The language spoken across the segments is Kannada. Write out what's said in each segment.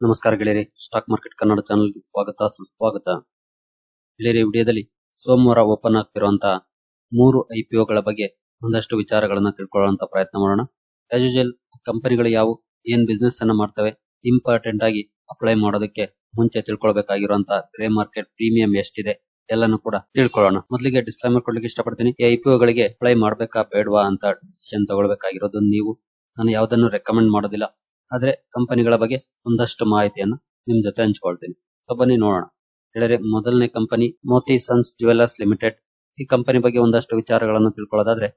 ನಮಸ್ಕಾರ ಗೆಳೆಯರೆ ಸ್ಟಾಕ್ ಮಾರ್ಕೆಟ್ ಕನ್ನಡ ಚಾನಲ್ಗೆ ಸ್ವಾಗತ, ಸುಸ್ವಾಗತ. ಗೆಳೆಯರೆ, ವಿಡಿಯೋದಲ್ಲಿ ಸೋಮವಾರ ಓಪನ್ ಆಗ್ತಿರುವಂತಹ ಮೂರು ಐಪಿಒಗಳ ಬಗ್ಗೆ ಒಂದಷ್ಟು ವಿಚಾರಗಳನ್ನ ತಿಳ್ಕೊಳ್ಳುವಂತ ಪ್ರಯತ್ನ ಮಾಡೋಣ. ಆಸ್ ಯೂಜಲ್ ಕಂಪನಿಗಳು ಯಾವು, ಏನ್ ಬಿಸ್ನೆಸ್ ಅನ್ನ ಮಾಡ್ತವೆ ಇಂಪಾರ್ಟೆಂಟ್ ಆಗಿ ಅಪ್ಲೈ ಮಾಡೋದಕ್ಕೆ ಮುಂಚೆ ತಿಳ್ಕೊಳ್ಬೇಕಾಗಿರುವಂತ ಗ್ರೇ ಮಾರ್ಕೆಟ್ ಪ್ರೀಮಿಯಂ ಎಷ್ಟಿದೆ, ಎಲ್ಲಾನು ಕೂಡ ತಿಳ್ಕೊಳ್ಳೋಣ. ಮೊದಲಿಗೆ ಡಿಸ್ಕ್ಲೈಮರ್ ಕೊಡ್ಲಿಕ್ಕೆ ಇಷ್ಟಪಡ್ತೀನಿ, ಈ ಐಪಿಒ ಗಳಿಗೆ ಅಪ್ಲೈ ಮಾಡ್ಬೇಕಾ ಬೇಡವಾ ಅಂತ ಡಿಸಿಷನ್ ತಗೊಳ್ಬೇಕಾಗಿರೋದು ನೀವು. ನಾನು ಯಾವ್ದನ್ನು ರೆಕಮೆಂಡ್ ಮಾಡೋದಿಲ್ಲ. ಆದ್ರೆ ಕಂಪನಿಗಳ ಬಗ್ಗೆ ಒಂದಷ್ಟು ಮಾಹಿತಿಯನ್ನು ನಿಮ್ ಜೊತೆ ಹಂಚ್ಕೊಳ್ತೀನಿ. ಸೊ ಬನ್ನಿ ನೋಡೋಣ. ಹೇಳಿದ್ರೆ ಮೊದಲನೇ company Moti sons jewellers limited. ಈ ಕಂಪನಿ ಬಗ್ಗೆ ಒಂದಷ್ಟು ವಿಚಾರಗಳನ್ನು ತಿಳ್ಕೊಳ್ಳೋದಾದ್ರೆ,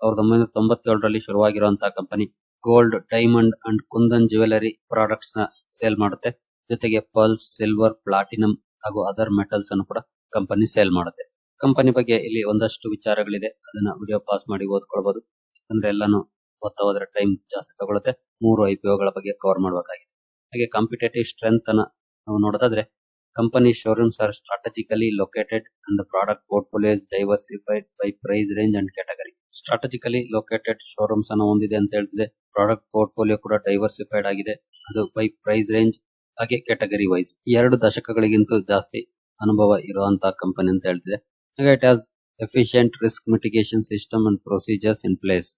ಸಾವಿರದ ಒಂಬೈನೂರ ತೊಂಬತ್ತೇಳರಲ್ಲಿ ಶುರುವಾಗಿರುವಂತಹ company gold, diamond and kundan jewellery ಪ್ರಾಡಕ್ಟ್ಸ್ನ sale ಮಾಡುತ್ತೆ. ಜೊತೆಗೆ ಪರ್ಲ್ಸ್, ಸಿಲ್ವರ್, ಪ್ಲಾಟಿನಂ ಹಾಗೂ ಅದರ್ ಮೆಟಲ್ಸ್ ಅನ್ನು ಕೂಡ ಕಂಪನಿ ಸೇಲ್ ಮಾಡುತ್ತೆ. ಕಂಪನಿ ಬಗ್ಗೆ ಇಲ್ಲಿ ಒಂದಷ್ಟು ವಿಚಾರಗಳಿದೆ. ಅದನ್ನ ವಿಡಿಯೋ ಪಾಸ್ ಮಾಡಿ ಓದ್ಕೊಳ್ಬಹುದು ಯಾಕಂದ್ರೆ ಎಲ್ಲಾನು ಓದ್ತಾ ಹೋದ್ರೆ ಟೈಮ್ ಜಾಸ್ತಿ ತಗೊಳುತ್ತೆ. ಮೂರು ಐಪಿಒಗಳ ಬಗ್ಗೆ ಕವರ್ ಮಾಡಬೇಕಾಗಿದೆ. ಹಾಗೆ ಕಾಂಪಿಟೇಟಿವ್ ಸ್ಟ್ರೆಂತ್ ಅನ್ನ ನಾವು ನೋಡೋದಾದ್ರೆ company showrooms are strategically located and product portfolio is diversified by price range and category strategically located showrooms ಅನ್ನ ಹೊಂದಿದೆ ಅಂತ ಹೇಳ್ತಿದೆ ಪ್ರಾಡಕ್ಟ್ ಪೋರ್ಟ್ಫೋಲಿಯೋ ಕೂಡ ಡೈವರ್ಸಿಫೈಡ್ ಆಗಿದೆ. ಅದು ಬೈ ಪ್ರೈಸ್ ರೇಂಜ್ ಹಾಗೆ ಕ್ಯಾಟಗರಿ ವೈಸ್ ಎರಡು ದಶಕಗಳಿಗಿಂತ ಜಾಸ್ತಿ ಅನುಭವ ಇರುವಂತಹ ಕಂಪನಿ ಅಂತ ಹೇಳ್ತಿದೆ. ಹಾಗೆ it has efficient risk mitigation system and procedures in place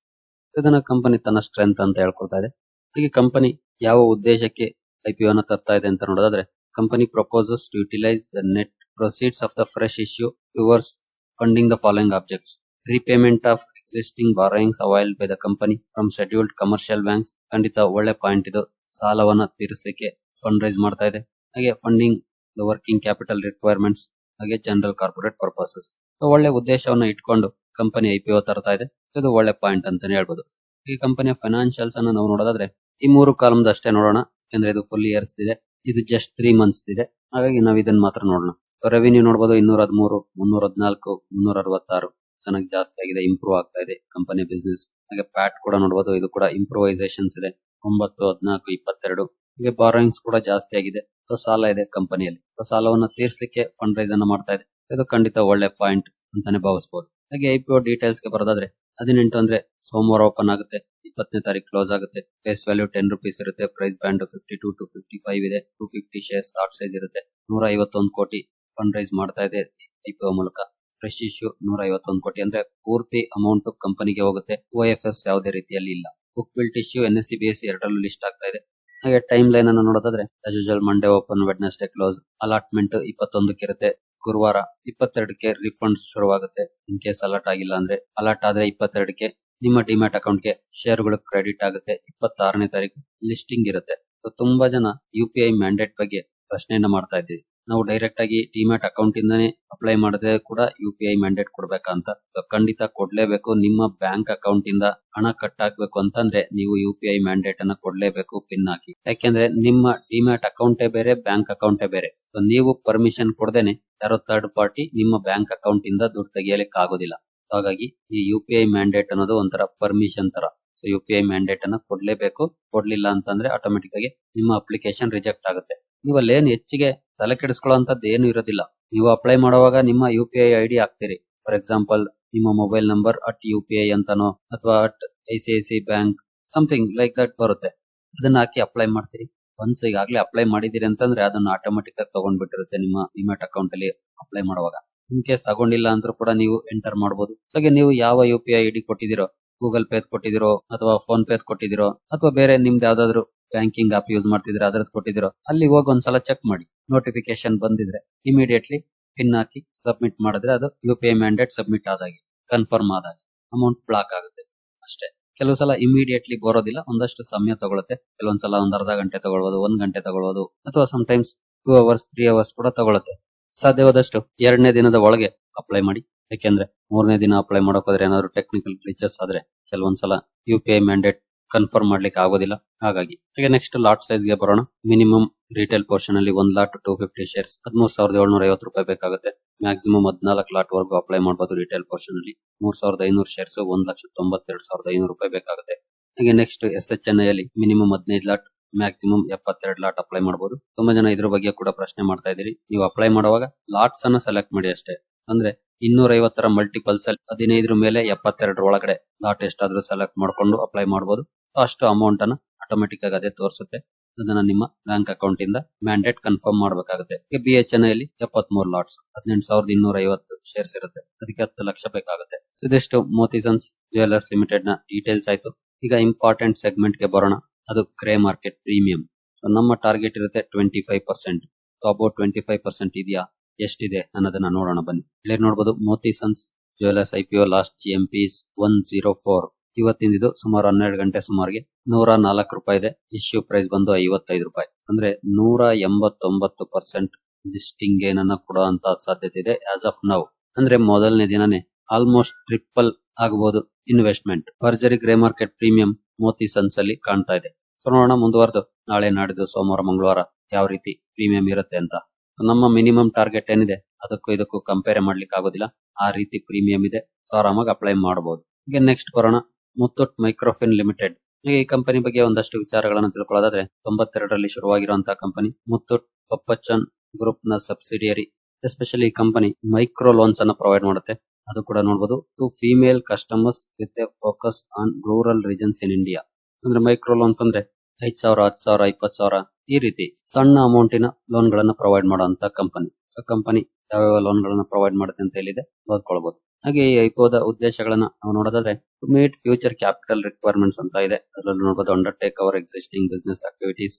ಇದನ್ನ ಕಂಪನಿ ತನ್ನ ಸ್ಟ್ರೆಂತ್ ಅಂತ ಹೇಳ್ಕೊಳ್ತಾ ಇದೆ. ಹೀಗೆ ಕಂಪನಿ ಯಾವ ಉದ್ದೇಶಕ್ಕೆ ಐಪಿಒ ಅನ್ನ ತರ್ತಾ ಇದೆ ಅಂತ ನೋಡೋದಾದ್ರೆ company proposes to utilise the net proceeds of the fresh issue towards funding the following objects repayment of existing borrowings availed by the company from scheduled commercial banks ಖಂಡಿತ ಒಳ್ಳೆ ಪಾಯಿಂಟ್ ಇದು. ಸಾಲವನ್ನ ತೀರಿಸಲಿಕ್ಕೆ ಫಂಡ್ ರೈಸ್ ಮಾಡ್ತಾ ಇದೆ. ಹಾಗೆ funding the working capital requirements ಹಾಗೆ ಜನರಲ್ ಕಾರ್ಪೊರೇಟ್ ಪರ್ಪಸಸ್ ಒಳ್ಳೆ ಉದ್ದೇಶವನ್ನ ಇಟ್ಕೊಂಡು ಕಂಪನಿ ಐಪಿಒ ತರ್ತಾ ಇದೆ. ಸೊ ಇದು ಒಳ್ಳೆ ಪಾಯಿಂಟ್ ಅಂತಾನೆ ಹೇಳ್ಬೋದು. ಈ ಕಂಪನಿಯ ಫೈನಾನ್ಷಿಯಲ್ಸ್ ಅನ್ನ ನಾವು ನೋಡೋದಾದ್ರೆ, ಈ ಮೂರು ಕಾಲಮ್ದ ಅಷ್ಟೇ ನೋಡೋಣ. ಯಾಕಂದ್ರೆ ಇದು ಫುಲ್ ಇಯರ್ಸ್ ಇದೆ. ಇದು ಜಸ್ಟ್ ತ್ರೀ ಮಂತ್ಸ್ ಇದೆ. ಹಾಗಾಗಿ ನಾವು ಇದನ್ನ ಮಾತ್ರ ನೋಡೋಣ. ರೆವಿನ್ಯೂ ನೋಡಬಹುದು ಇನ್ನೂರ ಹದಿಮೂರು ಮುನ್ನೂರ ಹದಿನಾಲ್ಕು ಮುನ್ನೂರ ಅರವತ್ತಾರು ಚೆನ್ನಾಗಿ ಜಾಸ್ತಿ ಆಗಿದೆ ಇಂಪ್ರೂವ್ ಆಗ್ತಾ ಇದೆ ಕಂಪನಿ ಬಿಸ್ನೆಸ್ ಹಾಗೆ ಪ್ಯಾಟ್ ಕೂಡ ನೋಡಬಹುದು ಇದು ಕೂಡ ಇಂಪ್ರೂವೈಸೇಷನ್ಸ್ ಇದೆ. ಒಂಬತ್ತು, ಹದಿನಾಲ್ಕು, ಇಪ್ಪತ್ತೆರಡು. ಹೀಗೆ ಬಾರೋಯಿಂಗ್ಸ್ ಕೂಡ ಜಾಸ್ತಿ ಆಗಿದೆ. ಸೊ ಸಾಲ ಇದೆ ಕಂಪನಿಯಲ್ಲಿ ಸೊ ಸಾಲವನ್ನು ತೀರಿಸಲಿಕ್ಕೆ ಫಂಡ್ ರೈಸ್ ಅನ್ನ ಮಾಡ್ತಾ ಇದೆ. ಇದು ಖಂಡಿತ ಒಳ್ಳೆ ಪಾಯಿಂಟ್ ಅಂತಾನೆ ಭಾವಿಸಬಹುದು ಹಾಗೆ ಐಪಿಒ ಡೀಟೇಲ್ಸ್ಗೆ ಬರೋದಾದ್ರೆ ಹದಿನೆಂಟು ಅಂದ್ರೆ ಸೋಮವಾರ ಓಪನ್ ಆಗುತ್ತೆ, ಇಪ್ಪತ್ತನೇ ತಾರೀಕು ಕ್ಲೋಸ್ ಆಗುತ್ತೆ. ಫೇಸ್ ವ್ಯಾಲ್ಯೂ ಟೆನ್ ರುಪೀಸ್ ಇರುತ್ತೆ price band fifty two to fifty five ಇದೆ two fifty shares lot size ಇರುತ್ತೆ. ನೂರ ಐವತ್ತೊಂದು ಕೋಟಿ ಫಂಡ್ ರೈಸ್ ಮಾಡ್ತಾ ಇದೆ ಐಪಿಒ ಮೂಲಕ. ಫ್ರೆಶ್ ಇಶ್ಯೂ ನೂರ ಐವತ್ತೊಂದು ಕೋಟಿ ಅಂದ್ರೆ ಪೂರ್ತಿ ಅಮೌಂಟ್ ಕಂಪನಿಗೆ ಹೋಗುತ್ತೆ ಓ ಎಫ್ ಎಸ್ ಯಾವುದೇ ರೀತಿಯಲ್ಲಿ ಇಲ್ಲ. Book built issue N S B ಎರಡರಲ್ಲೂ ಲಿಸ್ಟ್ ಆಗ್ತಾ ಇದೆ. ಹಾಗೆ ಟೈಮ್ ಲೈನ್ ಅನ್ನು ನೋಡೋದಾದ್ರೆ as usual Monday open Wednesday close allotment ಇಪ್ಪತ್ತೊಂದಕ್ಕೆ ಇರುತ್ತೆ ಗುರುವಾರ ಇಪ್ಪತ್ತೆರಡಕ್ಕೆ ರಿಫಂಡ್ ಶುರುವಾಗುತ್ತೆ. ಇನ್ ಕೇಸ್ ಅಲರ್ಟ್ ಆಗಿಲ್ಲ ಅಂದ್ರೆ ಅಲರ್ಟ್ ಆದ್ರೆ ಇಪ್ಪತ್ತೆರಡಕ್ಕೆ ನಿಮ್ಮ ಡಿಮ್ಯಾಟ್ ಅಕೌಂಟ್ಗೆ ಶೇರ್ಗಳು ಕ್ರೆಡಿಟ್ ಆಗುತ್ತೆ. ಇಪ್ಪತ್ತಾರನೇ ತಾರೀಕು ಲಿಸ್ಟಿಂಗ್ ಇರುತ್ತೆ. ತುಂಬಾ ಜನ ಯು ಪಿ ಐ ಮ್ಯಾಂಡೇಟ್ ಬಗ್ಗೆ ಪ್ರಶ್ನೆಯನ್ನ ಮಾಡ್ತಾ ಇದ್ದೀವಿ ನಾವು ಡೈರೆಕ್ಟ್ ಆಗಿ ಡಿಮ್ಯಾಟ್ ಅಕೌಂಟ್ ಇಂದಾನೆ ಅಪ್ಲೈ ಮಾಡಿದ್ರೆ ಕೂಡ ಯು ಪಿ ಐ ಮ್ಯಾಂಡೇಟ್ ಕೊಡ್ಬೇಕಂತ. ಖಂಡಿತ ಕೊಡ್ಲೇಬೇಕು. ನಿಮ್ಮ ಬ್ಯಾಂಕ್ ಅಕೌಂಟ್ ಇಂದ ಹಣ ಕಟ್ ಆಗ್ಬೇಕು ಅಂತಂದ್ರೆ ನೀವು ಯು ಪಿ ಐ ಮ್ಯಾಂಡೇಟ್ ಅನ್ನ ಕೊಡ್ಲೇಬೇಕು ಪಿನ್ ಹಾಕಿ. ಯಾಕೆಂದ್ರೆ ನಿಮ್ಮ ಡಿಮ್ಯಾಟ್ ಅಕೌಂಟೇ ಬೇರೆ ಬ್ಯಾಂಕ್ ಅಕೌಂಟೇ ಬೇರೆ. ಸೊ ನೀವು ಪರ್ಮಿಷನ್ ಕೊಡದೇನೆ ಯಾರೋ ಥರ್ಡ್ ಪಾರ್ಟಿ ನಿಮ್ಮ ಬ್ಯಾಂಕ್ ಅಕೌಂಟ್ ಇಂದ ದುಡ್ಡು ತೆಗಿಯಲಿಕ್ಕೆ ಆಗೋದಿಲ್ಲ ಸೊ ಹಾಗಾಗಿ ಈ ಯು ಪಿ ಐ ಮ್ಯಾಂಡೇಟ್ ಅನ್ನೋದು ಒಂಥರ ಪರ್ಮಿಷನ್ ತರ. So U P I mandate ಅನ್ನ ಕೊಡ್ಲೇಬೇಕು. ಕೊಡ್ಲಿಲ್ಲ ಅಂತಂದ್ರೆ ಆಟೋಮೆಟಿಕ್ ಆಗಿ ನಿಮ್ಮ ಅಪ್ಲಿಕೇಶನ್ ರಿಜೆಕ್ಟ್ ಆಗುತ್ತೆ. ನೀವು ಹೆಚ್ಚಿಗೆ ತಲೆ ಕೆಡಿಸ್ಕೊಳ್ಳೋಂಥದ್ದು ಏನು ಇರೋದಿಲ್ಲ. ನೀವು ಅಪ್ಲೈ ಮಾಡುವಾಗ ನಿಮ್ಮ ಯು ಪಿ ಐ ಐ ಹಾಕ್ತೀರಿ. ಫಾರ್ ಎಕ್ಸಾಂಪಲ್ ನಿಮ್ಮ mobile number at U P I ಅಂತಾನೋ ಅಥವಾ at I C I C bank something like that ಬರುತ್ತೆ. ಅದನ್ನ ಹಾಕಿ ಅಪ್ಲೈ ಮಾಡ್ತೀರಿ. ಒನ್ಸ್ ಈಗಾಗಲೇ ಅಪ್ಲೈ ಮಾಡಿದಿರಿ ಅಂತಂದ್ರೆ ಅದನ್ನ ಆಟೋಮೆಟಿಕ್ ಆಗಿ ತಗೊಂಡ್ಬಿಟ್ಟಿರುತ್ತೆ ನಿಮ್ಮ ಡಿಮ್ಯಾಟ್ ಅಕೌಂಟ್ ಅಲ್ಲಿ ಅಪ್ಲೈ ಮಾಡುವಾಗ. ಇನ್ ಕೇಸ್ ತಗೊಂಡಿಲ್ಲ ಅಂದ್ರೂ ಕೂಡ ನೀವು ಎಂಟರ್ ಮಾಡಬಹುದು ಹಾಗೆ ನೀವು ಯಾವ ಯು ಪಿ ಐ ಐಡಿ ಕೊಟ್ಟಿದಿರೋ ಗೂಗಲ್ ಪೇ ಕೊಟ್ಟಿದಿರೋ ಅಥವಾ ಫೋನ್ ಪೇ ಕೊಟ್ಟಿದಿರೋ ಅಥವಾ ಬೇರೆ ನಿಮ್ದು ಯಾವ್ದಾದ್ರು ಬ್ಯಾಂಕಿಂಗ್ ಆಪ್ ಯೂಸ್ ಮಾಡ್ತಿದ್ರೆ ಅದ್ರದ್ದು ಕೊಟ್ಟಿದಿರೋ, ಅಲ್ಲಿ ಹೋಗಿ ಒಂದ್ಸಲ ಚೆಕ್ ಮಾಡಿ. ನೋಟಿಫಿಕೇಶನ್ ಬಂದಿದ್ರೆ ಇಮಿಡಿಯೇಟ್ಲಿ ಪಿನ್ ಹಾಕಿ ಸಬ್ಮಿಟ್ ಮಾಡಿದ್ರೆ ಅದು U P I mandate submit ಆದಾಗೆ confirm ಆದಾಗೆ ಅಮೌಂಟ್ ಬ್ಲಾಕ್ ಆಗುತ್ತೆ ಅಷ್ಟೇ. ಕೆಲವು ಸಲ ಇಮಿಡಿಯೇಟ್ಲಿ ಬರೋದಿಲ್ಲ, ಒಂದಷ್ಟು ಸಮಯ ತಗೊಳುತ್ತೆ. ಕೆಲವೊಂದ್ಸಲ ಒಂದ್ ಅರ್ಧ ಗಂಟೆ ತಗೊಳ್ಬೋದು, ಒಂದ್ ಗಂಟೆ ತಗೊಳ್ಬೋದು, ಅಥವಾ times two hours three hours ಕೂಡ ತಗೊಳುತ್ತೆ. ಸಾಧ್ಯವಾದಷ್ಟು ಎರಡನೇ ದಿನದ ಒಳಗೆ ಅಪ್ಲೈ ಮಾಡಿ. ಯಾಕೆಂದ್ರೆ ಮೂರನೇ ದಿನ ಅಪ್ಲೈ ಮಾಡೋಕೋದ್ರೆ ಏನಾದ್ರು ಟೆಕ್ನಿಕಲ್ ಗ್ಲಿಚಸ್ ಆದ್ರೆ, ಕೆಲವೊಂದ್ಸಲ U P I mandate confirm ಮಾಡ್ಲಿಕ್ಕೆ ಆಗೋದಿಲ್ಲ. ಹಾಗಾಗಿ ಹಾಗೆ ನೆಕ್ಸ್ಟ್ ಲಾಟ್ ಸೈಜ್ಗೆ ಬರೋಣ. ಮಿನಿಮಮ್ ರಿಟೇಲ್ ಪೋರ್ಷನ್ ಅಲ್ಲಿ ಒಂದ್ ಲಾಟ್ ಟೂ ಫಿಫ್ಟಿ ಶೇರ್ಸ್ ಹದಿಮೂರ್ ಸಾವಿರದ ಏಳ್ನೂರ ಐವತ್ತು ರೂಪಾಯಿ ಬೇಕಾಗುತ್ತೆ. ಮ್ಯಾಕ್ಸಿಮಮ್ ಹದಿನಾಲ್ಕು ಲಾಟ್ ವರೆಗೂ ಅಪ್ಲೈ ಮಾಡಬಹುದು ರಿಟೇಲ್ ಪೋರ್ಷನ್ ಅಲ್ಲಿ. ಮೂರ್ ಸಾವಿರದ ಐನೂರು ಶೇರ್ಸ್ ಒಂದ್ ಲಕ್ಷ ತೊಂಬತ್ತೆರಡು ಸಾವಿರದ ಐನೂರು ರೂಪಾಯಿ ಬೇಕಾಗುತ್ತೆ. ಹಾಗೆ ನೆಕ್ಸ್ಟ್ ಎಸ್ ಎಚ್ ಎನ್ ಅಲ್ಲಿ ಮಿನಿಮಮ್ ಹದಿನೈದು ಲಾಟ್ ಮ್ಯಾಕ್ಸಿಮಮ್ ಎಪ್ಪತ್ತೆರಡು ಲಾಟ್ ಅಪ್ಲೈ ಮಾಡಬಹುದು ತುಂಬಾ ಜನ ಇದ್ರ ಬಗ್ಗೆ ಕೂಡ ಪ್ರಶ್ನೆ ಮಾಡ್ತಾ ಇದೀರಿ ನೀವು ಅಪ್ಲೈ ಮಾಡುವಾಗ ಲಾಟ್ಸ್ ಅನ್ನ ಸೆಲೆಕ್ಟ್ ಮಾಡಿ ಅಷ್ಟೇ. ಅಂದ್ರೆ ಇನ್ನೂರ ಐವತ್ತರ ಮಲ್ಟಿಪಲ್ಸ್ ಅಲ್ಲಿ ಹದಿನೈದರ ಮೇಲೆ ಎಪ್ಪತ್ತೆರಡರ ಒಳಗಡೆ ಲಾಟ್ ಎಷ್ಟಾದ್ರೂ ಸೆಲೆಕ್ಟ್ ಮಾಡ್ಕೊಂಡು ಅಪ್ಲೈ ಮಾಡಬಹುದು ಅಷ್ಟು ಅಮೌಂಟ್ ಅನ್ನ ಆಟೋಮೆಟಿಕ್ ಆಗಿ ಅದೇ ತೋರಿಸುತ್ತೆ. ಅದನ್ನ ನಿಮ್ಮ ಬ್ಯಾಂಕ್ ಅಕೌಂಟ್ ಇಂದ ಮ್ಯಾಂಡೇಟ್ ಕನ್ಫರ್ಮ್ ಮಾಡಬೇಕಾಗುತ್ತೆ. ಬಿ ಎಚ್ ಎನ್ ಅಲ್ಲಿ ಎಪ್ಪತ್ಮೂರು ಲಾಟ್ಸ್ ಹದಿನೆಂಟು ಸಾವಿರದ ಇನ್ನೂರ ಐವತ್ತು ಶೇರ್ಸ್ ಇರುತ್ತೆ. ಅದಕ್ಕೆ ಹತ್ತು ಲಕ್ಷ ಬೇಕಾಗುತ್ತೆ. ಸೊ ಇದಿಷ್ಟು ಮೋತಿಸನ್ಸ್ ಜ್ಯುವೆಲರ್ಸ್ ಲಿಮಿಟೆಡ್ನ ಡೀಟೇಲ್ಸ್ ಆಯ್ತು. ಈಗ ಇಂಪಾರ್ಟೆಂಟ್ ಸೆಗ್ಮೆಂಟ್ಗೆ ಬರೋಣ. ಅದು ಕ್ರೇ ಮಾರ್ಕೆಟ್ ಪ್ರೀಮಿಯಂ ನಮ್ಮ ಟಾರ್ಗೆಟ್ ಇರುತ್ತೆ twenty five percent about twenty five percent ಇದೆಯಾ? ಎಷ್ಟಿದೆ ಅನ್ನೋದನ್ನ ನೋಡೋಣ ಬನ್ನಿ. ಇಲ್ಲಿ ನೋಡಬಹುದು Motisons jewellers I P O last G M P is one zero four ಇವತ್ತಿಂದಿದು ಸುಮಾರು ಹನ್ನೆರಡು ಗಂಟೆ ಸುಮಾರಿಗೆ ನೂರ ನಾಲ್ಕು ರೂಪಾಯಿ ಇದೆ. ಇಶ್ಯೂ ಪ್ರೈಸ್ ಬಂದು ಐವತ್ತೈದು ರೂಪಾಯಿ. ಅಂದ್ರೆ ನೂರ ಎಂಬತ್ತೊಂಬತ್ತು ಪರ್ಸೆಂಟ್ ಲಿಸ್ಟಿಂಗ್ ಏನನ್ನ ಅನ್ನ ಕೊಡುವಂತ ಸಾಧ್ಯತೆ ಇದೆ ಆಸ್ ಆಫ್ ನೌ ಅಂದ್ರೆ ಮೊದಲನೇ ದಿನನೇ ಆಲ್ಮೋಸ್ಟ್ ಟ್ರಿಪಲ್ ಆಗಬಹುದು ಇನ್ವೆಸ್ಟ್ಮೆಂಟ್ ಭರ್ಜರಿ grey market premium Moti sons ಅಲ್ಲಿ ಕಾಣ್ತಾ ಇದೆ. ಸೊ ನೋಡೋಣ ಮುಂದುವರೆದು. ನಾಳೆ ನಾಡಿದ್ದು ಸೋಮವಾರ, ಮಂಗಳವಾರ ಯಾವ ರೀತಿ ಪ್ರೀಮಿಯಂ ಇರುತ್ತೆ ಅಂತ. ಸೊ ನಮ್ಮ ಮಿನಿಮಮ್ ಟಾರ್ಗೆಟ್ ಏನಿದೆ? ಅದಕ್ಕೂ ಇದಕ್ಕೂ ಕಂಪೇರ್ ಮಾಡ್ಲಿಕ್ಕೆ ಆಗೋದಿಲ್ಲ ಆ ರೀತಿ ಪ್ರೀಮಿಯಂ ಇದೆ. ಆರಾಮಾಗಿ ಅಪ್ಲೈ ಮಾಡಬಹುದು ಈಗ ನೆಕ್ಸ್ಟ್ ಬರೋಣ. ಮುತ್ತೂಟ್ ಮೈಕ್ರೋಫಿನ್ ಲಿಮಿಟೆಡ್. ಈ ಕಂಪನಿ ಬಗ್ಗೆ ಒಂದಷ್ಟು ವಿಚಾರಗಳನ್ನು ತಿಳ್ಕೊಳ್ಳೋದಾದ್ರೆ, ತೊಂಬತ್ತೆರಡರಲ್ಲಿ ಶುರುವಾಗಿರುವಂತಹ ಕಂಪನಿ ಮುತ್ತೂಟ್ ಪಪ್ಪಚ್ಚನ್ ಗ್ರೂಪ್ನ ಸಬ್ಸಿಡಿಯರಿ. ಎಸ್ಪೆಷಲಿ ಈ ಕಂಪನಿ ಮೈಕ್ರೋ ಲೋನ್ಸ್ ಅನ್ನ ಪ್ರೊವೈಡ್ ಮಾಡುತ್ತೆ. ಅದು ಕೂಡ ನೋಡಬಹುದು to female customers with a focus on rural regions in India. ಅಂದ್ರೆ ಮೈಕ್ರೋ ಲೋನ್ಸ್ ಅಂದ್ರೆ ಐದ್ ಸಾವಿರ, ಹತ್ತು ಸಾವಿರ, ಇಪ್ಪತ್ತು ಸಾವಿರ ಈ ರೀತಿ ಸಣ್ಣ ಅಮೌಂಟಿನ ಲೋನ್ ಗಳನ್ನ ಪ್ರೊವೈಡ್ ಮಾಡುವಂತ ಕಂಪನಿ. ಸೊ, ಕಂಪನಿ ಯಾವ್ಯಾವ ಲೋನ್ ಗಳನ್ನ ಪ್ರೊವೈಡ್ ಮಾಡುತ್ತೆ ಅಂತ ಹೇಳಿದೆ ಓದ್ಕೊಳ್ಬಹುದು ಹಾಗೆ ಈ ಐಪೋದ ಉದ್ದೇಶಗಳನ್ನ ನಾವು ನೋಡೋದಾದ್ರೆ to meet future capital requirements ಅಂತ ಇದೆ. ಅದರಲ್ಲಿ ನೋಡಬಹುದು undertake our existing business activities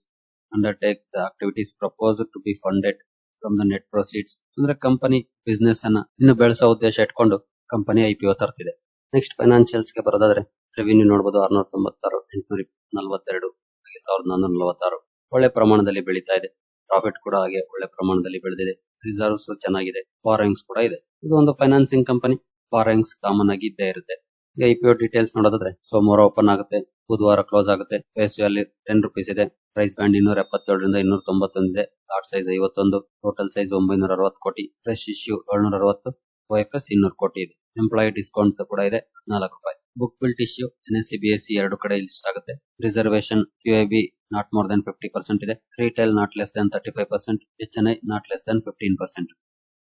undertake the activities propose to be funded from the net proceeds ಅಂದ್ರೆ ಕಂಪನಿ ಬಿಸ್ನೆಸ್ ಅನ್ನ ಇನ್ನು ಬೆಳೆಸೋ ಉದ್ದೇಶ ಇಟ್ಕೊಂಡು ಕಂಪನಿ ಐಪಿಒ ತರ್ತಿದೆ. ನೆಕ್ಸ್ಟ್ ಫೈನಾನ್ಷಿಯಲ್ಸ್ಗೆ ಬರೋದಾದ್ರೆ ರೆವಿನ್ಯೂ ನೋಡಬಹುದು ಆರ್ನೂರ ತೊಂಬತ್ತಾರು ಎಂಟುನೂರ ನಲವತ್ತೆರಡು ಹಾಗೆ ಸಾವಿರದ ನಾನ್ನೂರ ನಲವತ್ತಾರು ಒಳ್ಳೆ ಪ್ರಮಾಣದಲ್ಲಿ ಬೆಳೀತಾ ಇದೆ. ಪ್ರಾಫಿಟ್ ಕೂಡ ಹಾಗೆ ಒಳ್ಳೆ ಪ್ರಮಾಣದಲ್ಲಿ ಬೆಳೆದಿದೆ. ರಿಸರ್ವ್ಸ್ ಚೆನ್ನಾಗಿದೆ. ಬಾರೋಯಿಂಗ್ಸ್ ಕೂಡ ಇದೆ. ಇದು ಒಂದು ಫೈನಾನ್ಸಿಂಗ್ ಕಂಪನಿ ಬಾರೋಯಿಂಗ್ಸ್ ಕಾಮನ್ ಆಗಿ ಇದ್ದೇ ಇರುತ್ತೆ. ಈಗ ಐ ಪಿ ಒ ಡೀಟೇಲ್ಸ್ ನೋಡೋದಾದ್ರೆ ಸೋಮವಾರ ಓಪನ್ ಆಗುತ್ತೆ, ಬುಧವಾರ ಕ್ಲೋಸ್ ಆಗುತ್ತೆ ಫೇಸ್ ವ್ಯಾಲ್ಯೂ ಟೆನ್ ರುಪೀಸ್ ಇದೆ ಪ್ರೈಸ್ ಬ್ಯಾಂಡ್ ಇನ್ನೂರ ಎಪ್ಪತ್ತೇಳರಿಂದ ಇನ್ನೂರ ತೊಂಬತ್ತೊಂದಿದೆ ಲಾಟ್ ಸೈಜ್ ಐವತ್ತೊಂದು ಟೋಟಲ್ ಸೈಜ್ ಒಂಬೈನೂರ ಅರವತ್ತು ಕೋಟಿ ಫ್ರೆಶ್ ಇಶ್ಯೂ ಏಳ್ನೂರ ಅರವತ್ತು ಎಫ್ ಎಸ್ ಇನ್ನೂರು ಕೋಟಿ ಇದೆ. ಎಂಪ್ಲಾಯಿ ಡಿಸ್ಕೌಂಟ್ ಕೂಡ ಇದೆ, ಹದಿನಾಲ್ಕು ರೂಪಾಯಿ. Book built issue N S C B S C ಎರಡು ಕಡೆ ಲಿಸ್ಟ್ ಆಗುತ್ತೆ. Reservation Q I B not more than fifty percent ಇದೆ. Retail not less than thirty five percent H N I not less than fifteen percent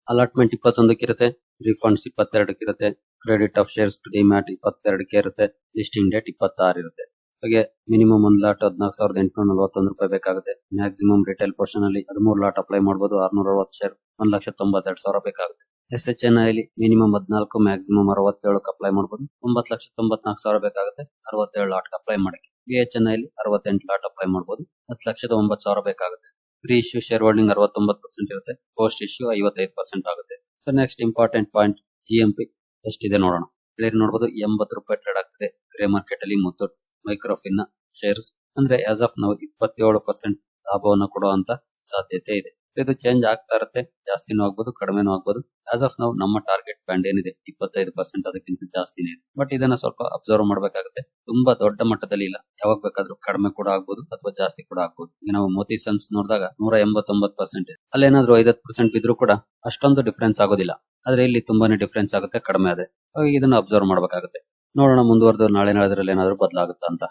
allotment ಇಪ್ಪತ್ತೊಂದಕ್ಕೆ ಇರುತ್ತೆ ರಿಫಂಡ್ಸ್ ಇಪ್ಪತ್ತೆರಡಕ್ಕೆ ಇರುತ್ತೆ credit of shares to demat ಇಪ್ಪತ್ತೆರಡಕ್ಕೆ ಇರುತ್ತೆ ಲಿಸ್ಟಿಂಗ್ ಡೇಟ್ ಇಪ್ಪತ್ತಾರು ಇರುತ್ತೆ ಹಾಗೆ ಮಿನಿಮಮ್ ಒಂದು ಲಾಟ್ ಹದಿನಾಲ್ಕು ಸಾವಿರದ ಎಂಟುನೂರ ನಲವತ್ತೊಂದು ರೂಪಾಯಿ ಬೇಕಾಗುತ್ತೆ. ಮ್ಯಾಕ್ಸಿಮಮ್ ರಿಟೇಲ್ ಪೋರ್ಷನ್ ಅಲ್ಲಿ ಹದಿಮೂರು ಲಾಟ್ ಅಪ್ಲೈ ಮಾಡಬಹುದು ಆರ್ನೂರ ಅರವತ್ತು ಶೇರ್ ಒಂದ್ ಲಕ್ಷ ತೊಂಬತ್ತೆರಡು ಸಾವಿರ ಬೇಕಾಗುತ್ತೆ. ಎಸ್ ಎಚ್ ಎನ್ ಐಲಿ ಮಿನಿಮಮ್ ಹದಿನಾಲ್ಕು ಮ್ಯಾಕ್ಸಿಮಮ್ ಅರವತ್ತೇಳಕ್ಕೆ ಅಪ್ಲೈ ಮಾಡಬಹುದು ಒಂಬತ್ತು ಲಕ್ಷ ತೊಂಬತ್ನಾಲ್ಕು ಸಾವಿರ ಬೇಕಾಗುತ್ತೆ, ಅರವತ್ತೇಳು ಲಾಟ್ ಅಪ್ಲೈ ಮಾಡಕ್ಕೆ. ಬಿ ಎಚ್ ಎನ್ ಐಲಿ ಅರವತ್ತೆಂಟು ಲಾಟ್ ಅಪ್ಲೈ ಮಾಡಬಹುದು ಹತ್ತು ಲಕ್ಷದ ಒಂಬತ್ತು ಸಾವಿರ ಬೇಕಾಗುತ್ತೆ. ಪ್ರೀ ಇಶ್ಯೂ ಶೇರ್ ಹೋಲ್ಡಿಂಗ್ ಅರವತ್ತೊಂಬತ್ತು ಪರ್ಸೆಂಟ್ ಇರುತ್ತೆ. ಪೋಸ್ಟ್ ಇಶ್ಯೂ ಐವತ್ತೈದು ಪರ್ಸೆಂಟ್ ಆಗುತ್ತೆ. So next important point G M P ಎಷ್ಟಿದೆ ನೋಡೋಣ. ಇಲ್ಲಿ ನೋಡಬಹುದು ಎಂಬತ್ತು ರೂಪಾಯಿ ಟ್ರೇಡ್ ಆಗ್ತಿದೆ. ಗ್ರೇ ಮಾರ್ಕೆಟ್ ಅಲ್ಲಿ ಮುತ್ತೂಟ್ ಮೈಕ್ರೋಫಿನ್ ಶೇರ್ಸ್ ಅಂದ್ರೆ ಆಸ್ ಆಫ್ ನಾವು ಇಪ್ಪತ್ತೇಳು ಪರ್ಸೆಂಟ್ ಲಾಭವನ್ನು ಕೊಡುವಂತ ಸಾಧ್ಯತೆ ಇದೆ. ಇದು ಚೇಂಜ್ ಆಗ್ತಾ ಇರುತ್ತೆ. ಜಾಸ್ತಿನೂ ಆಗ್ಬೋದು, ಕಡಿಮೆನೂ ಆಗ್ಬೋದು. ಆಸ್ ಆಫ್ ನಾವು ನಮ್ಮ ಟಾರ್ಗೆಟ್ ಬ್ಯಾಂಡ್ ಏನಿದೆ, ಇಪ್ಪತ್ತೈದು ಪರ್ಸೆಂಟ್ ಅದಕ್ಕಿಂತ ಜಾಸ್ತಿನೇ ಇದೆ. ಬಟ್ ಇದನ್ನ ಸ್ವಲ್ಪ ಅಬ್ಸರ್ವ್ ಮಾಡಬೇಕಾಗುತ್ತೆ. ತುಂಬಾ ದೊಡ್ಡ ಮಟ್ಟದಲ್ಲಿ ಇಲ್ಲ. ಯಾವಾಗ ಬೇಕಾದ್ರೂ ಕಡಿಮೆ ಕೂಡ ಆಗ್ಬೋದು, ಅಥವಾ ಜಾಸ್ತಿ ಕೂಡ ಆಗ್ಬೋದು. ಈಗ ನಾವು ಮೋತಿ ಸನ್ಸ್ ನೋಡಿದಾಗ ನೂರ ಎಂಬತ್ತೊಂಬತ್ತು ಪರ್ಸೆಂಟ್ ಇದೆ. ಅಲ್ಲೇನಾದ್ರೂ ಐವತ್ತು ಪರ್ಸೆಂಟ್ ಬಿದ್ರು ಕೂಡ ಅಷ್ಟೊಂದು ಡಿಫ್ರೆನ್ಸ್ ಆಗೋದಿಲ್ಲ. ಆದ್ರೆ ಇಲ್ಲಿ ತುಂಬಾನೇ ಡಿಫ್ರೆನ್ಸ್ ಆಗುತ್ತೆ, ಕಡಿಮೆ ಆದ್ರೆ. ಹಾಗಾಗಿ ಇದನ್ನ ಅಬ್ಸರ್ವ್ ಮಾಡಬೇಕಾಗುತ್ತೆ. ನೋಡೋಣ ಮುಂದುವರೆದು, ನಾಳೆ ನಾಳೆದ್ರಲ್ಲಿ ಏನಾದ್ರು ಬದಲಾಗುತ್ತಾ ಅಂತ.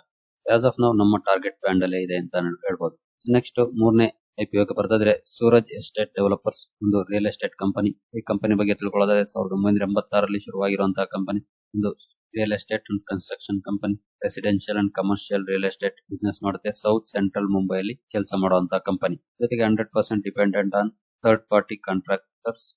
ಆಸ್ ಆಫ್ ನಾವು ನಮ್ಮ ಟಾರ್ಗೆಟ್ ಬ್ಯಾಂಡ್ ಅಲ್ಲೇ ಇದೆ ಅಂತ ಹೇಳ್ಬೋದು. ನೆಕ್ಸ್ಟ್ ಮೂರನೇ ಐಪಿಒ ಬರ್ತದ್ರೆ ಸೂರಜ್ ಎಸ್ಟೇಟ್ ಡೆವಲಪರ್ಸ್, ಒಂದು ರಿಯಲ್ ಎಸ್ಟೇಟ್ ಕಂಪನಿ ಈ ಕಂಪನಿ ಬಗ್ಗೆ ತಿಳ್ಕೊಳ್ಳೋದಾದ್ರೆ ಸಾವಿರದ ಒಂಬೈನೂರ ಎಂಬತ್ತಾರಲ್ಲಿ ಶುರುವಾಗಿರುವಂತಹ ಕಂಪನಿ ಒಂದು real estate and construction company residential and commercial real estate business ಮಾಡುತ್ತೆ. ಸೌತ್ ಸೆಂಟ್ರಲ್ ಮುಂಬೈಲಿ ಕೆಲಸ ಮಾಡುವಂತಹ ಕಂಪನಿ ಜೊತೆಗೆ hundred percent dependent on third party contractors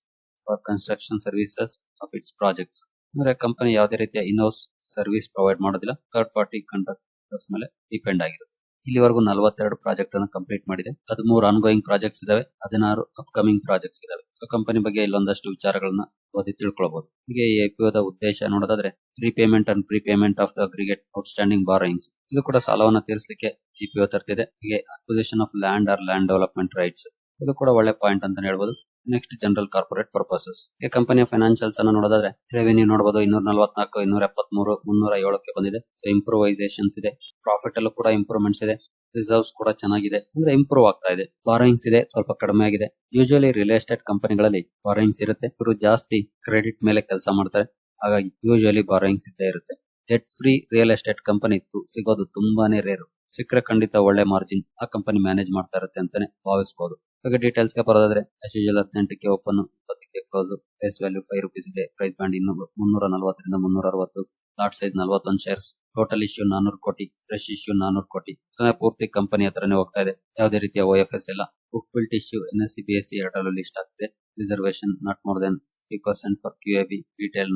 for construction services of its projects ಅಂದ್ರೆ ಕಂಪನಿ ಯಾವುದೇ ರೀತಿಯ ಇನ್ಹೌಸ್ ಸರ್ವಿಸ್ ಪ್ರೊವೈಡ್ ಮಾಡೋದಿಲ್ಲ. ಥರ್ಡ್ ಪಾರ್ಟಿ ಕಾಂಟ್ರಾಕ್ಟರ್ಸ್ ಮೇಲೆ ಡಿಪೆಂಡ್ ಆಗಿರುತ್ತೆ. ಇಲ್ಲಿವರೆಗೂ ನಲವತ್ತೆರಡು ಪ್ರಾಜೆಕ್ಟ್ ಅನ್ನು ಕಂಪ್ಲೀಟ್ ಮಾಡಿದೆ. ಹದಿಮೂರು ಅನ್ಗೋಯಿಂಗ್ ಪ್ರಾಜೆಕ್ಟ್ಸ್ ಇದಾವೆ. ಹದಿನಾರು ಅಪ್ಕಮಿಂಗ್ ಪ್ರಾಜೆಕ್ಟ್ಸ್ ಇದಾವೆ. ಸೊ ಕಂಪನಿ ಬಗ್ಗೆ ಇಲ್ಲೊಂದಷ್ಟು ವಿಚಾರಗಳನ್ನ ಓದಿ ತಿಳ್ಕೊಳ್ಬಹುದು ಹೀಗೆ ಈ ಐಪಿಒದ ಉದ್ದೇಶ ನೋಡೋದಾದ್ರೆ repayment and prepayment of the aggregate outstanding borrowings ಇದು ಕೂಡ ಸಾಲವನ್ನ ತೀರಿಸಲಿಕ್ಕೆ ಐಪಿಒ ತರ್ತಿದೆ. ಹೀಗೆ acquisition of land or land development rights ಇದು ಕೂಡ ಒಳ್ಳೆ ಪಾಯಿಂಟ್ ಅಂತ ಹೇಳ್ಬೋದು. ನೆಕ್ಸ್ಟ್ ಜನರಲ್ ಕಾರ್ಪೊರೇಟ್ ಪರ್ಪಸಸ್ ಈ ಕಂಪನಿಯ ಫೈನಾನ್ಷಿಯಲ್ಸ್ ಅನ್ನು ನೋಡೋದಾದ್ರೆ ರೆವೆನ್ಯೂ ನೋಡಬಹುದು ಇನ್ನೂರ ನಲವತ್ನಾಲ್ಕು ಇನ್ನೂರ ಎಪ್ಪತ್ಮೂರು ಮುನ್ನೂರ ಏಳಕ್ಕೆ ಬಂದಿದೆ. ಸೊ ಇಂಪ್ರೂವೈಸೇಷನ್ಸ್ ಇದೆ. ಪ್ರಾಫಿಟ್ ಅಲ್ಲೂ ಕೂಡ ಇಂಪ್ರೂವ್ಮೆಂಟ್ಸ್ ಇದೆ. ರಿಸರ್ವ್ಸ್ ಕೂಡ ಚೆನ್ನಾಗಿದೆ. ಅಂದ್ರೆ ಇಂಪ್ರೂವ್ ಆಗ್ತಾ ಇದೆ. ಬಾರೋಯಿಂಗ್ಸ್ ಇದೆ, ಸ್ವಲ್ಪ ಕಡಿಮೆ ಆಗಿದೆ. ಯೂಶಲಿ ರಿಯಲ್ ಎಸ್ಟೇಟ್ ಕಂಪನಿಗಳಲ್ಲಿ ಬಾರೋಯಿಂಗ್ಸ್ ಇರುತ್ತೆ. ಇವರು ಜಾಸ್ತಿ ಕ್ರೆಡಿಟ್ ಮೇಲೆ ಕೆಲಸ ಮಾಡ್ತಾರೆ. ಹಾಗಾಗಿ ಯೂಶಲಿ ಬಾರೋಯಿಂಗ್ಸ್ ಇದ್ದೇ ಇರುತ್ತೆ. Debt free real estate company ಸಿಗೋದು ತುಂಬಾನೇ ರೇರು ಸಿಕ್ಕರೆ ಖಂಡಿತ ಒಳ್ಳೆ ಮಾರ್ಜಿನ್ ಆ ಕಂಪನಿ ಮ್ಯಾನೇಜ್ ಮಾಡ್ತಾ ಇರುತ್ತೆ ಅಂತಾನೆ ಭಾವಿಸಬಹುದು ಹಾಗೆ ಡೀಟೇಲ್ಸ್ಗೆ ಬರೋದಾದ್ರೆ ಎಲ್ ಹದಿನೆಂಟಕ್ಕೆ ಓಪನ್ ಇಪ್ಪತ್ತಕ್ಕೆ close face value five rupees ಇದೆ ಪ್ರೈಸ್ ಬ್ಯಾಂಡ್ ಇನ್ನು ಮುನ್ನೂರ ನಲವತ್ತರಿಂದ ಮುನ್ನೂರ ಅರವತ್ತು ಲಾಟ್ ಸೈಜ್ ನಲವತ್ತೊಂದು ಶೇರ್ಸ್ ಟೋಟಲ್ ಇಶ್ಯೂ ನಾನೂರು ಕೋಟಿ ಫ್ರೆಶ್ ಇಶ್ಯೂ ನಾನೂರು ಕೋಟಿ. ಸೊನ್ನೆ ಪೂರ್ತಿ ಕಂಪನಿ ಹತ್ರನೇ ಹೋಗ್ತಾ ಇದೆ. ಯಾವುದೇ ರೀತಿಯ ಓ ಎಫ್ ಎಸ್ ಎಲ್ಲ book built issue N S C B S C ಎರಡರಲ್ಲೂ ಲಿಸ್ಟ್ ಆಗ್ತಿದೆ. Reservation not more than sixty percent for Q A B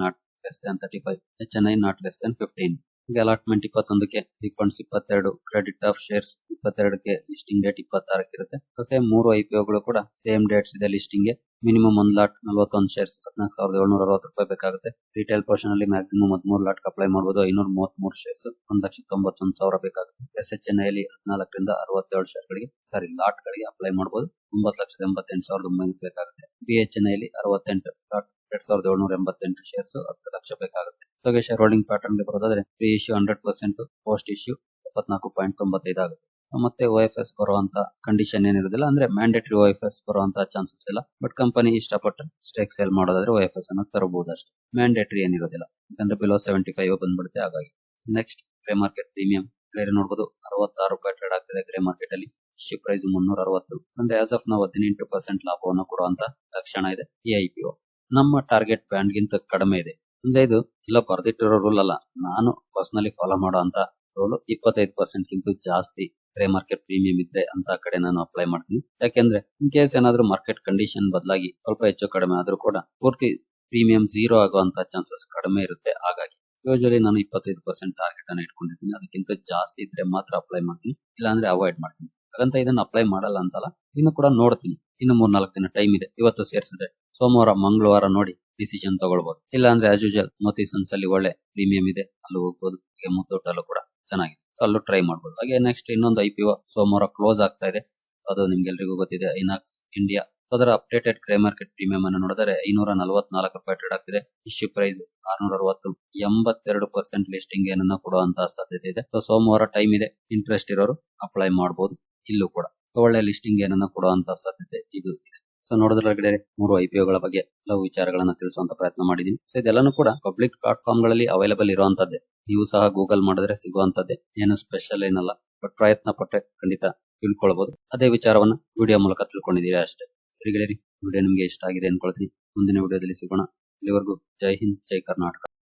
not less than thirty five H N I not less than fifteen ಈಗ ಅಲಾಟ್ಮೆಂಟ್ ಇಪ್ಪತ್ತೊಂದಕ್ಕೆ ರಿಫಂಡ್ಸ್ ಇಪ್ಪತ್ತೆರಡು ಕ್ರೆಡಿಟ್ ಆಫ್ ಶೇರ್ಸ್ ಇಪ್ಪತ್ತೆರಡಕ್ಕೆ ಲಿಸ್ಟಿಂಗ್ ಡೇಟ್ ಇಪ್ಪತ್ತಾರಕ್ಕೆ ಇರುತ್ತೆ. ಸೇಮ್ ಮೂರು ಐಪಿಒಗಳು ಕೂಡ ಸೇಮ್ ಡೇಟ್ಸ್ ಇದೆ ಲಿಸ್ಟಿಂಗ್ ಮಿನಿಮಮ್ ಒಂದ್ ಲಾಟ್ ನಲವತ್ತೊಂದು ಶೇರ್ಸ್ ಹದಿನಾಲ್ಕು ಸಾವಿರದ ಏಳ್ನೂರ ಅರವತ್ತು ರೂಪಾಯಿ ಬೇಕಾಗುತ್ತೆ. ರಿಟೇಲ್ ಪೋರ್ಷನ್ ಅಲ್ಲಿ ಮ್ಯಾಕ್ಸಿಮಮ್ ಹದಿಮೂರು ಲಾಟ್ ಅಪ್ಲೈ ಮಾಡಬಹುದು ಐನೂರ ಮೂವತ್ಮೂರು ಶೇರ್ಸ್ ಒಂದ್ ಲಕ್ಷ ತೊಂಬತ್ತೊಂದು ಸಾವಿರ ಬೇಕಾಗುತ್ತೆ. ಎಸ್ ಎಚ್ ಎನ್ ಐಲಿ ಹದಿನಾಲ್ಕರಿಂದ ಅರವತ್ತೇಳು ಶೇರ್ ಗಳಿಗೆ ಸಾರಿ ಲಾಟ್ ಗಳಿಗೆ ಅಪ್ಲೈ ಮಾಡಬಹುದು ಒಂಬತ್ತು ಲಕ್ಷದ ಎಂಬತ್ತೆಂಟು ಸಾವಿರದ ಒಂಬೈನೂರು ಬೇಕಾಗುತ್ತೆ. ಬಿ ಎಚ್ ಎನ್ ಐಲಿ ಅರವತ್ತೆಂಟು ಲಾಟ್ ಎರಡ್ ಸಾವಿರದ ಏಳ್ನೂರ ಎಂಬತ್ತೆಂಟು ಶೇರ್ಸ್ ಹತ್ತು ಲಕ್ಷ ಬೇಕಾಗುತ್ತೆ. ಸೊ ಶೇರ್ ಹೋಲ್ಡಿಂಗ್ ಪ್ಯಾಟರ್ನ್ಗೆ ಬರೋದಾದ್ರೆ pre issue hundred percent post issue ಇಪ್ಪತ್ನಾಲ್ಕು ಪಾಯಿಂಟ್ ತೊಂಬತ್ತೈದು ಆಗುತ್ತೆ. ಸೊ ಮತ್ತೆ ಓ ಎಫ್ ಎಸ್ ಬರುವಂತ ಕಂಡೀಷನ್ ಏನಿರೋದಿಲ್ಲ ಅಂದ್ರೆ ಮ್ಯಾಂಡೇಟರಿ ಓ ಎಫ್ ಎಸ್ ಬರುವಂತ ಚಾನ್ಸಸ್ ಇಲ್ಲ. ಬಟ್ ಕಂಪನಿ ಇಷ್ಟಪಟ್ಟು ಸ್ಟೇಕ್ ಸೇಲ್ ಮಾಡೋದಾದ್ರೆ ಓ ಎಫ್ ಎಸ್ ಅನ್ನು ತರಬಹುದು ಅಷ್ಟೇ. ಮ್ಯಾಂಡೇಟರಿ ಏನಿರೋದಿಲ್ಲ ಯಾಕಂದ್ರೆ ಬಿಲೋ ಸೆವೆಂಟಿ ಫೈವ್ ಬಂದ್ಬಿಡುತ್ತೆ, ಹಾಗಾಗಿ. ನೆಕ್ಸ್ಟ್ ಗ್ರೇ ಮಾರ್ಕೆಟ್ ಪ್ರೀಮಿಯಂ ನೋಡಬಹುದು ಅರವತ್ತಾರು ರೂಪಾಯಿ ಟ್ರೇಡ್ ಆಗ್ತಿದೆ ಗ್ರೇ ಮಾರ್ಕೆಟ್ ಅಲ್ಲಿ. ಇಶ್ಯೂ ಪ್ರೈಸ್ ಮುನ್ನೂರ ಅರವತ್ತು ಅಂದ್ರೆ ಆಸ್ ಆಫ್ ನಾವು ಹದಿನೆಂಟು ಪರ್ಸೆಂಟ್ ಲಾಭವನ್ನು ಕೊಡುವಂತ ಲಕ್ಷಣ ಇದೆ ಪಿ ನಮ್ಮ ಟಾರ್ಗೆಟ್ ಬ್ಯಾಂಡ್ ಗಿಂತ ಕಡಿಮೆ ಇದೆ. ಅಂದ್ರೆ ಇದು ಇಲ್ಲ ಬರೆದಿಟ್ಟಿರೋ ರೂಲ್ ಅಲ್ಲ. ನಾನು ಪರ್ಸನಲಿ ಫಾಲೋ ಮಾಡೋ ಅಂತ ರೂಲ್ ಇಪ್ಪತ್ತೈದು ಪರ್ಸೆಂಟ್ ಗಿಂತ ಜಾಸ್ತಿ ಗ್ರೇ ಮಾರ್ಕೆಟ್ ಪ್ರೀಮಿಯಂ ಇದ್ರೆ ಅಂತ ಕಡೆ ನಾನು ಅಪ್ಲೈ ಮಾಡ್ತೀನಿ. ಯಾಕೆಂದ್ರೆ ಇನ್ ಕೇಸ್ ಏನಾದ್ರೂ ಮಾರ್ಕೆಟ್ ಕಂಡೀಷನ್ ಬದಲಾಗಿ ಸ್ವಲ್ಪ ಹೆಚ್ಚು ಕಡಿಮೆ ಆದ್ರೂ ಕೂಡ ಪೂರ್ತಿ ಪ್ರೀಮಿಯಂ ಝೀರೋ ಆಗುವಂತ ಚಾನ್ಸಸ್ ಕಡಿಮೆ ಇರುತ್ತೆ. ಹಾಗಾಗಿ ಯೂಶಲಿ ನಾನು ಇಪ್ಪತ್ತೈದು ಪರ್ಸೆಂಟ್ ಟಾರ್ಗೆಟ್ ಅನ್ನ ಇಟ್ಕೊಂಡಿರ್ತೀನಿ. ಅದಕ್ಕಿಂತ ಜಾಸ್ತಿ ಇದ್ರೆ ಮಾತ್ರ ಅಪ್ಲೈ ಮಾಡ್ತೀನಿ. ಇಲ್ಲಾಂದ್ರೆ ಅವಾಯ್ಡ್ ಮಾಡ್ತೀನಿ. ಹಾಗಂತ ಇದನ್ನ ಅಪ್ಲೈ ಮಾಡಲ್ಲ ಅಂತಲ್ಲ, ಇನ್ನು ಕೂಡ ನೋಡ್ತೀನಿ. ಇನ್ನು ಮೂರ್ ನಾಲ್ಕು ದಿನ ಟೈಮ್ ಇದೆ. ಇವತ್ತು ಸೇರಿಸಿದ್ರೆ ಸೋಮವಾರ, ಮಂಗಳವಾರ ನೋಡಿ ಡಿಸಿಷನ್ ತಗೊಳ್ಬಹುದು ಇಲ್ಲ ಅಂದ್ರೆ ಆಸ್ ಯೂಶಲ್ ಮೋತಿಸನ್ಸ್ ಅಲ್ಲಿ ಒಳ್ಳೆ ಪ್ರೀಮಿಯಂ ಇದೆ, ಅಲ್ಲಿ ಹೋಗ್ಬೋದು. ಹಾಗೆ ಮುತ್ತೋಟಲ್ಲೂ ಕೂಡ ಚೆನ್ನಾಗಿದೆ. ಸೊ ಅಲ್ಲೂ ಟ್ರೈ ಮಾಡ್ಬೋದು. ಹಾಗೆ ನೆಕ್ಸ್ಟ್ ಇನ್ನೊಂದು ಐ ಸೋಮವಾರ ಕ್ಲೋಸ್ ಆಗ್ತಾ ಇದೆ. ಅದು ನಿಮ್ಗೆಲ್ರಿಗೂ ಗೊತ್ತಿದೆ ಐನಾಕ್ಸ್ ಇಂಡಿಯಾ ಅದರ ಅಪ್ಡೇಟೆಡ್ ಕ್ರೈ ಮಾರ್ಕೆಟ್ ಪ್ರೀಮಿಯಂ ಅನ್ನು ನೋಡಿದರೆ ಐನೂರ ನಲವತ್ನಾಲ್ಕು ರೂಪಾಯಿ ಟ್ರೇಡ್ ಆಗ್ತಿದೆ. ಇಶ್ಯೂ ಪ್ರೈಸ್ ಆರ್ನೂರ ಅರವತ್ತು ಎಂಬತ್ತೆರಡು ಪರ್ಸೆಂಟ್ ಲಿಸ್ಟಿಂಗ್ ಏನನ್ನ ಕೊಡುವಂತಹ ಸಾಧ್ಯತೆ ಇದೆ. ಸೊ ಸೋಮವಾರ ಟೈಮ್ ಇದೆ. ಇಂಟ್ರೆಸ್ಟ್ ಇರೋರು ಅಪ್ಲೈ ಮಾಡಬಹುದು ಇಲ್ಲೂ ಕೂಡ. ಒಳ್ಳೆ ಲಿಸ್ಟಿಂಗ್ ಏನನ್ನ ಕೊಡುವಂತಹ ಸಾಧ್ಯತೆ ಇದು ಇದೆ. ಸೊ ನೋಡೋದ್ರೊಳಗಡೆ ಮೂರು ಐಪಿಒಗಳ ಬಗ್ಗೆ ಹಲವು ವಿಚಾರಗಳನ್ನ ತಿಳಿಸುವಂತ ಪ್ರಯತ್ನ ಮಾಡಿದೀನಿ. ಸೊ ಇದೆಲ್ಲಾನು ಕೂಡ ಪಬ್ಲಿಕ್ ಪ್ಲಾಟ್ಫಾರ್ಮ್ಗಳಲ್ಲಿ ಅವೈಲೇಬಲ್ ಇರುವಂತದ್ದೇ. ನೀವು ಸಹ ಗೂಗಲ್ ಮಾಡಿದ್ರೆ ಸಿಗುವಂತದ್ದೇ. ಏನು ಸ್ಪೆಷಲ್ ಏನಲ್ಲ. ಬಟ್ ಪ್ರಯತ್ನ ಪಟ್ಟೆ ಖಂಡಿತ ತಿಳ್ಕೊಳ್ಬಹುದು ಅದೇ ವಿಚಾರವನ್ನ ವಿಡಿಯೋ ಮೂಲಕ ತಿಳ್ಕೊಂಡಿದ್ದೀರಿ ಅಷ್ಟೇ. ಸರಿ ಗೆಳೆಯರಿ ವಿಡಿಯೋ ನಿಮ್ಗೆ ಇಷ್ಟ ಆಗಿದೆ ಅನ್ಕೊಳ್ತೀನಿ. ಮುಂದಿನ ವಿಡಿಯೋದಲ್ಲಿ ಸಿಗೋಣ. ಇಲ್ಲಿವರೆಗೂ ಜೈ ಹಿಂದ್, ಜೈ ಕರ್ನಾಟಕ.